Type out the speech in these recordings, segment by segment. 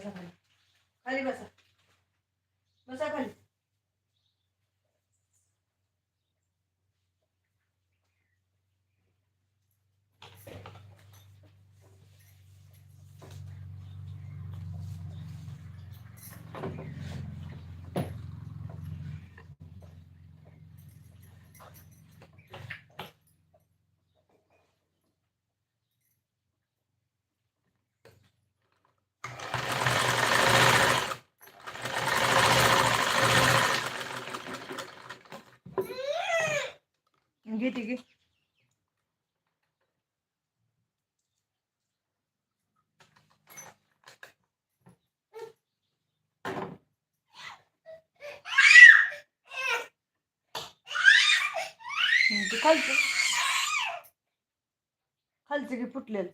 बसा खाली खाली बसा बसा खाली घेते ती घे. हं, ते खालचं. खालचं घे फुटलेलं.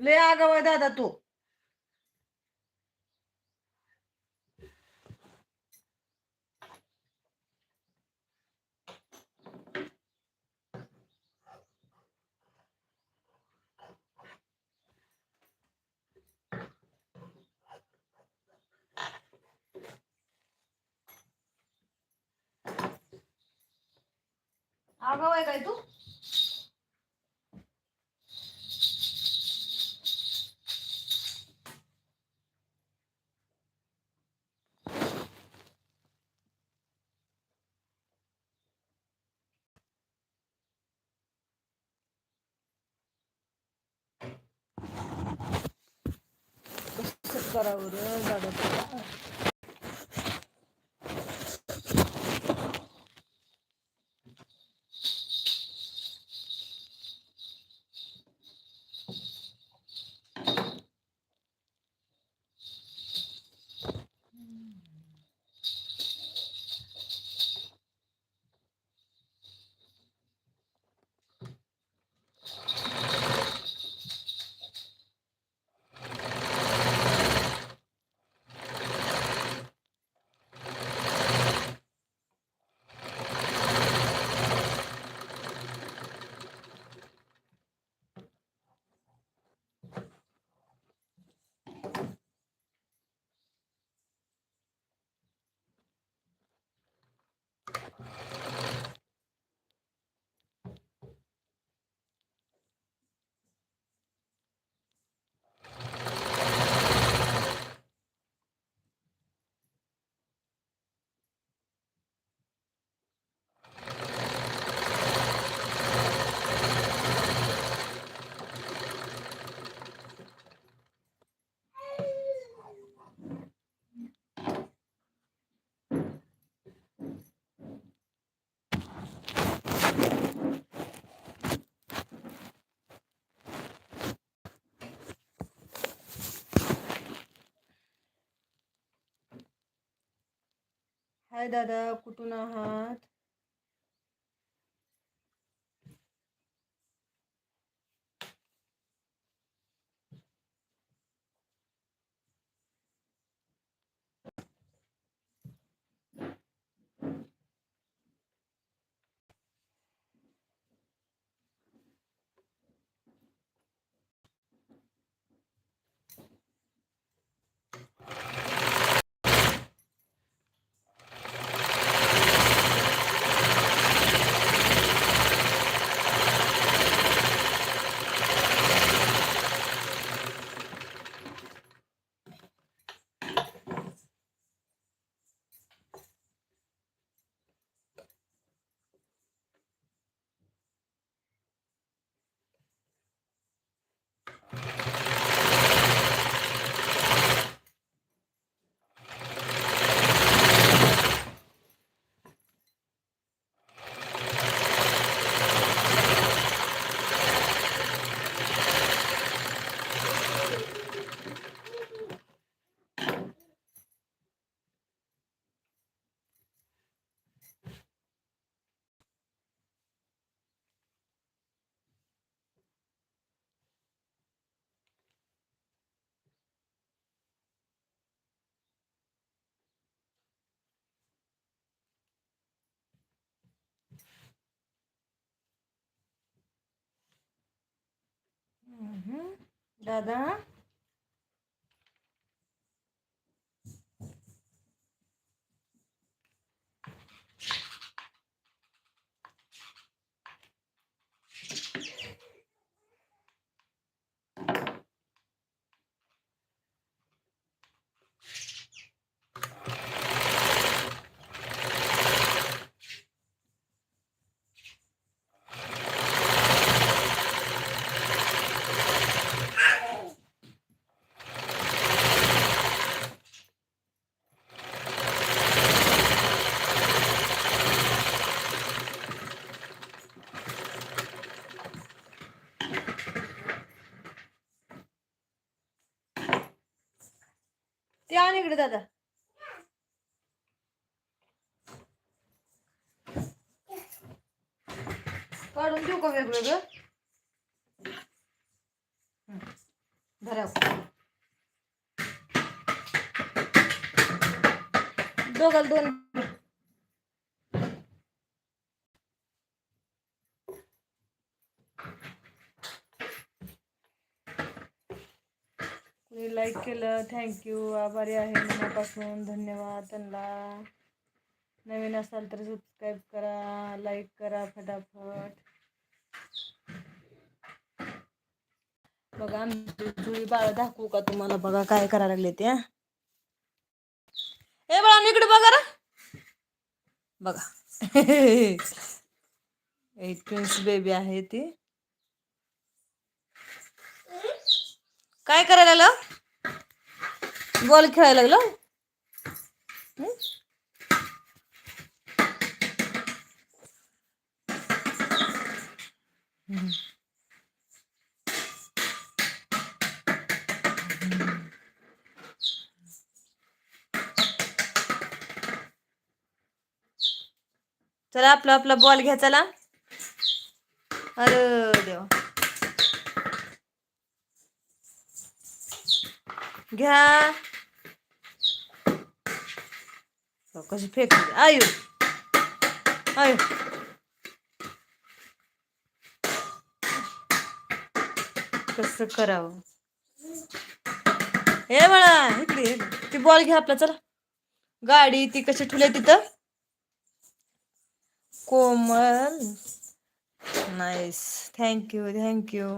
लय आगाव आहे दादा तू. आगाव आहे काय तू? कसं करावं रे दादा तुला? हाय दादा कुठून आहात? দাদা इकडे दादा. काढून देऊ का वेगवेगळं? हं. धरा. दोघाल दोन. कुणी लाईक केलं. थँक्यू आभारी आहे मनापासून. धन्यवाद त्यांना. नवीन असाल तर सबस्क्राईब करा लाईक करा फटाफट. बघा जुळी बाळ दाखवू का तुम्हाला? बघा काय करायला लागले ते हे. बाळा इकडे बघा रा. बघा. एक ट्विन्स बेबी आहे ती. काय करायला लागलं? बॉल खेळायला लागलं? चला आपला आपला बॉल घ्या चला. अरे देवा. घ्या. कशी फेक आयु. आयु. कसं करावं? हे बाळा इकडे. ती बॉल घ्या आपला चला. गाडी ती कशी ठुले तिथं? कोमल. नाईस थँक्यू थँक्यू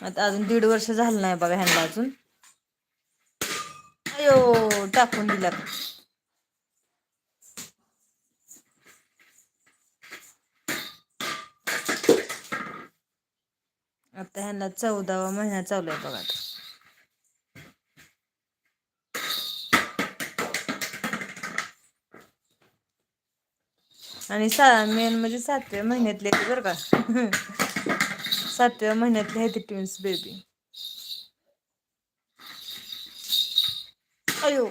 आता अजून दीड वर्ष झालं नाही बघा ह्यांना अजून. अयो टाकून दिला आता. ह्यांना चौदावा महिना चालू आहे बघा आणि सा मेन म्हणजे सातव्या महिन्यातले आहेत बरं का. सातव्या महिन्यातले ती ट्विन्स बेबी अयो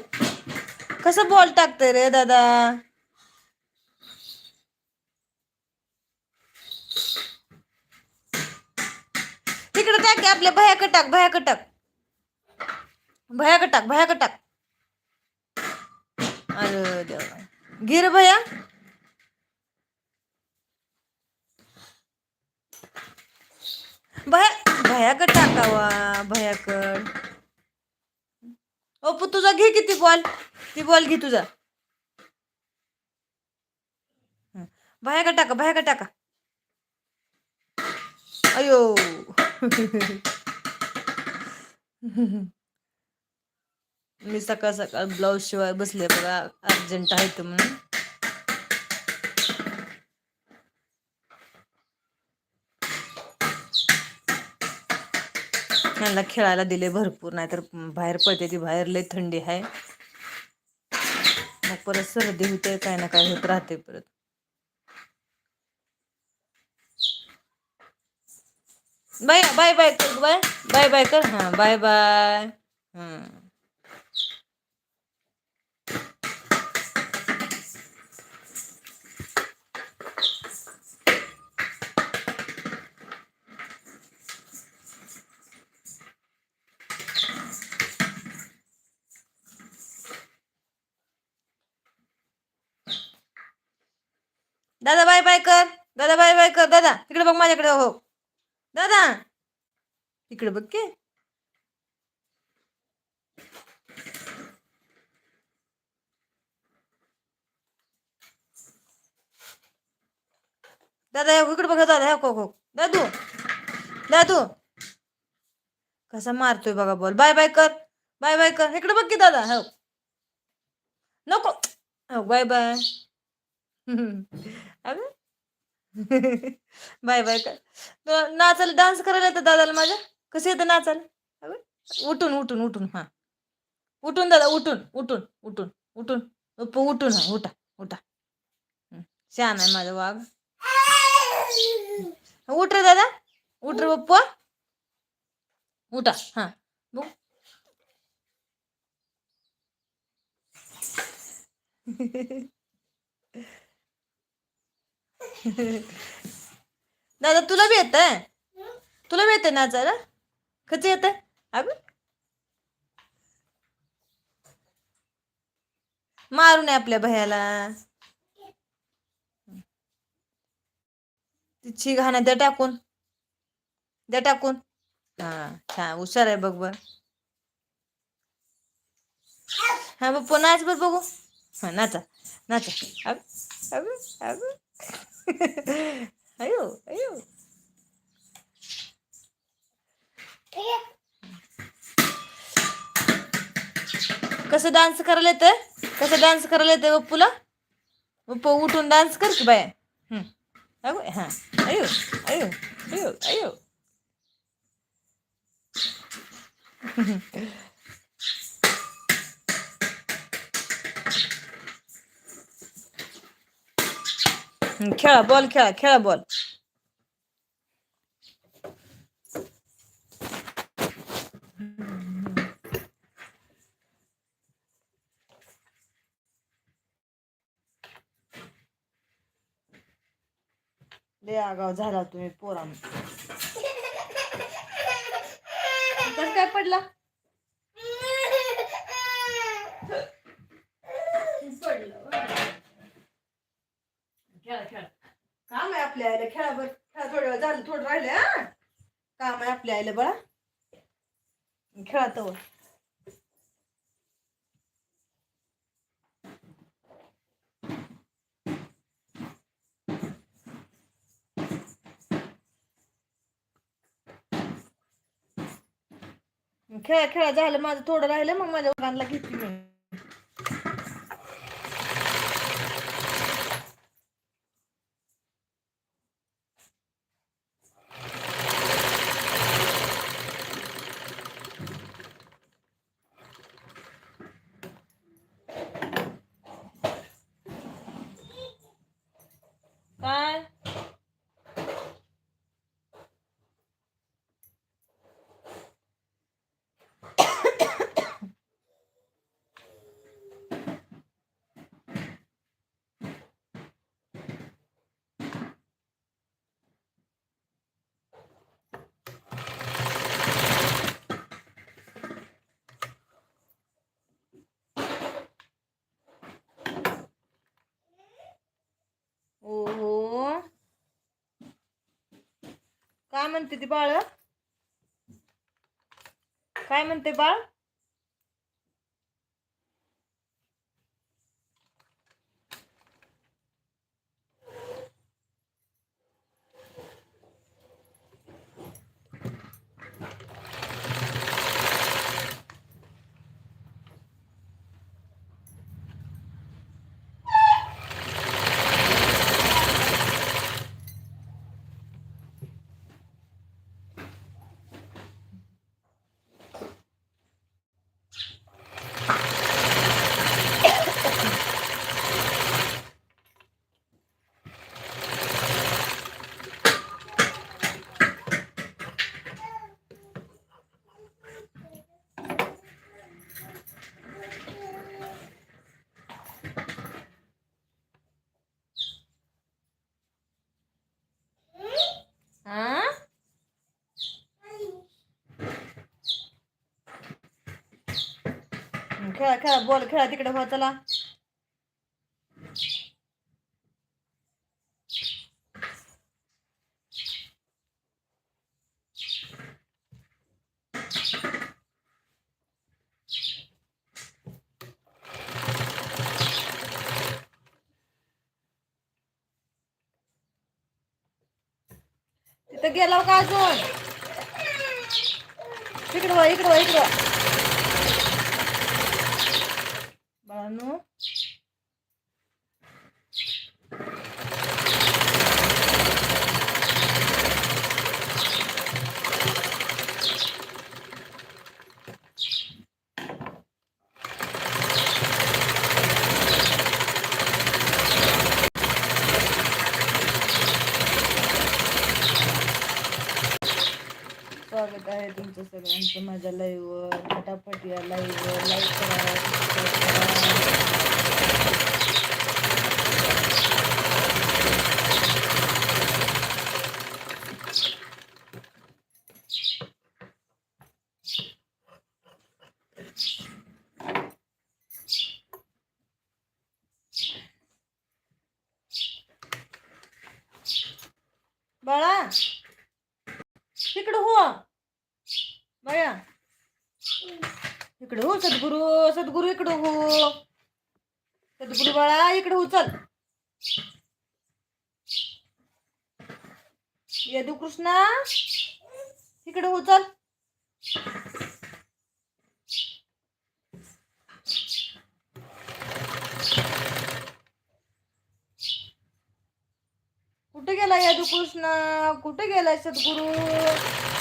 कसं बॉल टाकतंय रे दादा? तिकडे टाक आपल्या भयाकडे टाक भयाकडे टाक. भयाकडे टाक भयाकडे टाक. अरे देवा. गिर भया. भया भयाकड टाकावा भयाकड. ओ तुझा घे किती बॉल ती बॉल घे तुझा. भयाकड टाका भयाकड टाका. अयो. मी सकाळ सकाळ ब्लाऊज शिवाय बसले बघा अर्जंट आहे तर म्हणून. त्यांना खेळायला दिले भरपूर नाहीतर बाहेर पडते ती बाहेर लय थंडी आहे. मग परत सर्दी होते काय ना काय होत राहते परत. बाय बाय बाय कर बाय बाय बाय कर. हां बाय बाय. हां दादा बाय बाय कर. दादा बाय बाय कर. दादा तिकडे बघ माझ्याकडे हो. दादा. इकडे बघ की. दादा हे इकडे बघ दादा हो हो. दादू. दादू. कसा मारतोय बघा बॉल. बाय बाय कर. बाय बाय कर. इकडे बघ की दादा हो. नको. हो बाय बाय. अगं बाय बाय कर नाचायला डान्स करायला येतं दादाला माझ्या? कसं येतं नाचायला? अगं उठून उठून उठून हां. उठून दादा उठून उठून उठून उठून. उप उठून हा उठा उठा. छान आहे माझा वाघ. उठ रे दादा. उठ रे पप्पा. उठा हां. बघ. दादा तुला बी येत तुला बी येते नाचायला कसं येत अगं. मारू नये आपल्या भयाला. तिची घाणा द्या टाकून. द्या टाकून. हा छान हुशार आहे बघ बर. हा बघ नाच बर बघू. हा नाचा. नाचा. अग अग अग. ayo, ayo. कसं डान्स करायला येतं कसं डान्स करायला येतं बप्पूला? बप्पू उठून डान्स कर की बाया. अगो अगं हां. अयो अयो अयो अयो. खेळा बॉल खेळा खेळा बॉल लय आगाव झाला तुम्ही पोरान. कसं काय पडला? खेळा खेळा. काम आहे आपल्या आईला खेळा बर खेळा थोड्या वेळ झालं थोडं राहिले हा. काम आहे आपल्या आईला बळा. खेळा तर खेळा खेळा झालं माझं थोडं राहिलं मग माझ्या मुलांना घेतली मी काय ओहो. काय म्हणते ती बाळ? काय म्हणते बाळ? खेळा खेळा बॉल खेळा तिकडे हो चला. तिथं गेला का अजून? इकडं हो, इकडं हो, इकडं हो. वा. बाळांनो स्वागत आहे तुमचं सगळ्यांचं. माझ्या लाईव्हवर फटाफट या लाईव्हवर लाईक करा सबस्क्राईब करा बाळा इकडं हो बाया इकडं हो सद्गुरू सद्गुरू इकडं हो. सद्गुरू बाळा इकडं हो चल. यदू कृष्णा इकडं हो चल. कुठे गेला यदू कृष्णा? कुठे गेलाय सद्गुरू?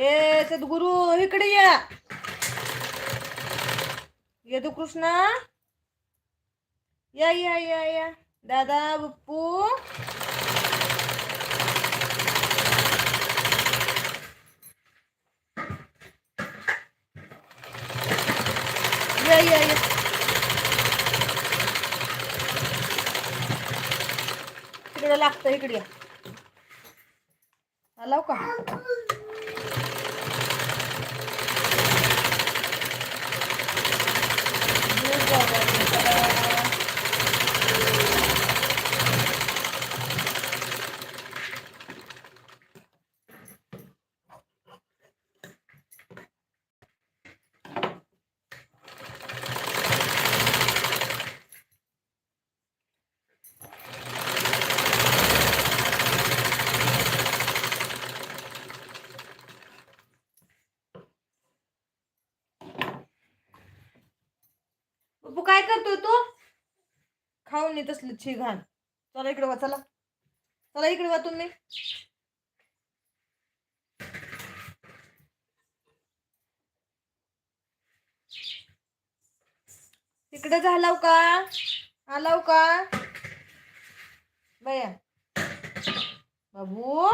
ए सद्गुरू इकडे या. येतो कृष्णा. या या या या. दादा बप्पू. या या या. तिकडे लागतं इकडे या. आलाव हो का दूर जाऊ द्या. बप्पू काय करतोय तू खाऊन तसली छी घाण चला इकडे वा चला. चला इकडे वा तुम्ही. तिकडे झालाव का आलाव का बया. बाबू.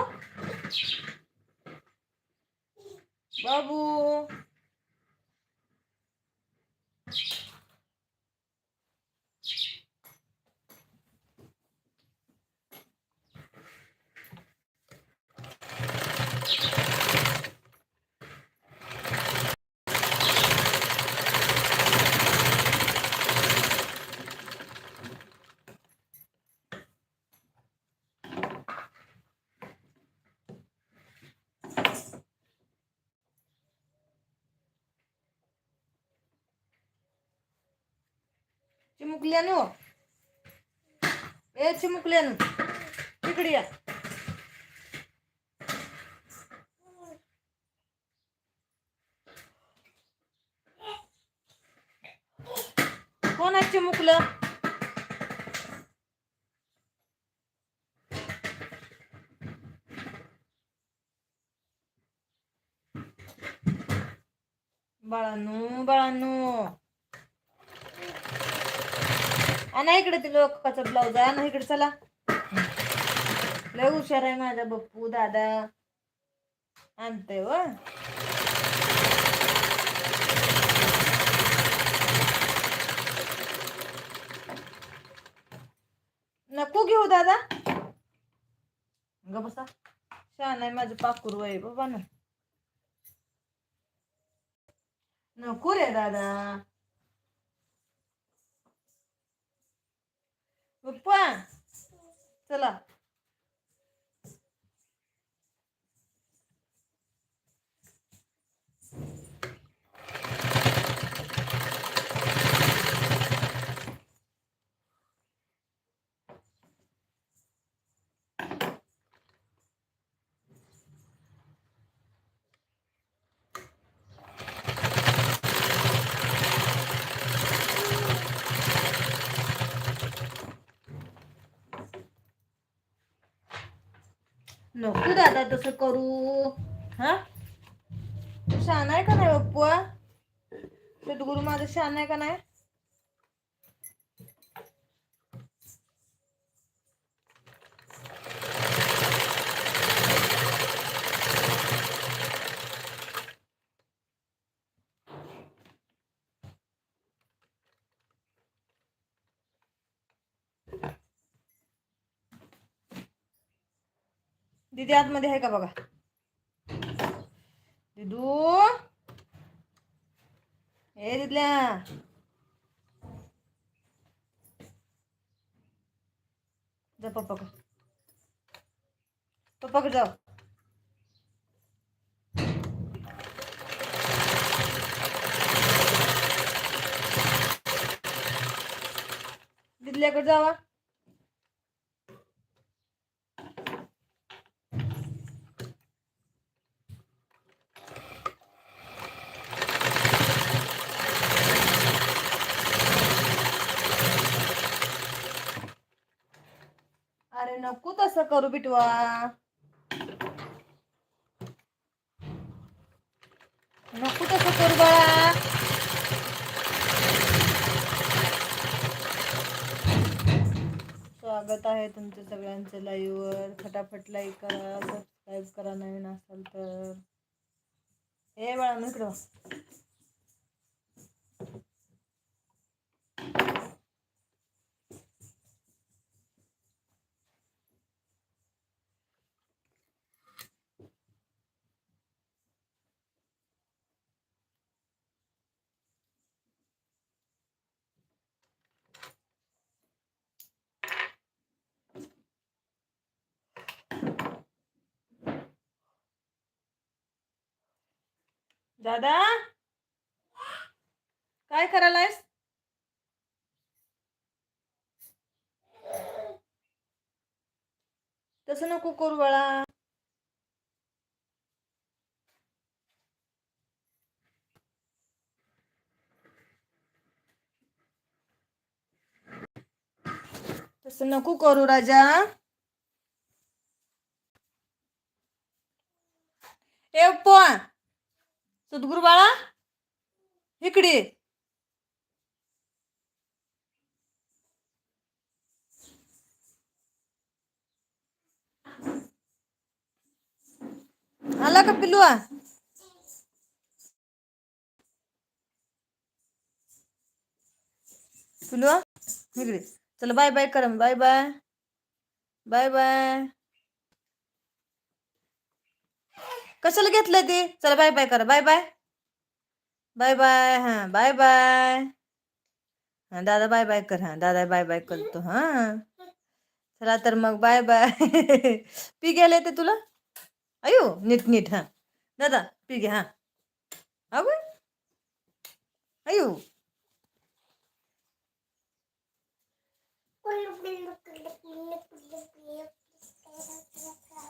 बाबू. चिमुकल्यानो ए चिमुकल्यानो इकडे या कोण आहे चिमुकलं बाळांनो बाळांनो आणा इकडे ते लोकांचा ब्लाऊज आणा इकडे चला. लय हुशार आहे माझा बप्पू दादा. आणते व. नको घेऊ दादा. ग बसा. छान आहे माझं पाकूर आहे बाबा ना. नको रे दादा. पप्पा चला. नको दादा तसं करू. हा? शान आहे का नाही पप्पा सद्गुरू माझं शान आहे का नाही? दीदी आतमध्ये आहे का बघा? दिदू? हे दिदल्या. जा पप्पाकडे. पप्पाकडे जाऊ दिदल्याकडे जावा अरे नको तसं करू बिटवा. नको तसं करू बाळा स्वागत आहे तुमचं सगळ्यांचं लाईव्हवर फटाफट लाईक करा सबस्क्राईब करा नवीन असाल तर. हे बाळा इकडं दादा? काय करायलायस? तसं नको करू बाळा. तसं नको करू राजा. ए पोहा सद्गुरू बाळा इकडे आला का पिल्लुआ पिल्लुआ इकडे चला बाय बाय करा बाय बाय बाय बाय कशाला घेतलंय ते? चला बाय बाय करा. बाय बाय बाय बाय हा बाय बाय हा दादा बाय बाय कर. हा दादा बाय बाय करतो. हा. चला तर मग बाय बाय पी गेले ते तुला? अयो नीट नीट. हा. दादा पी घे हा. अगं अयो.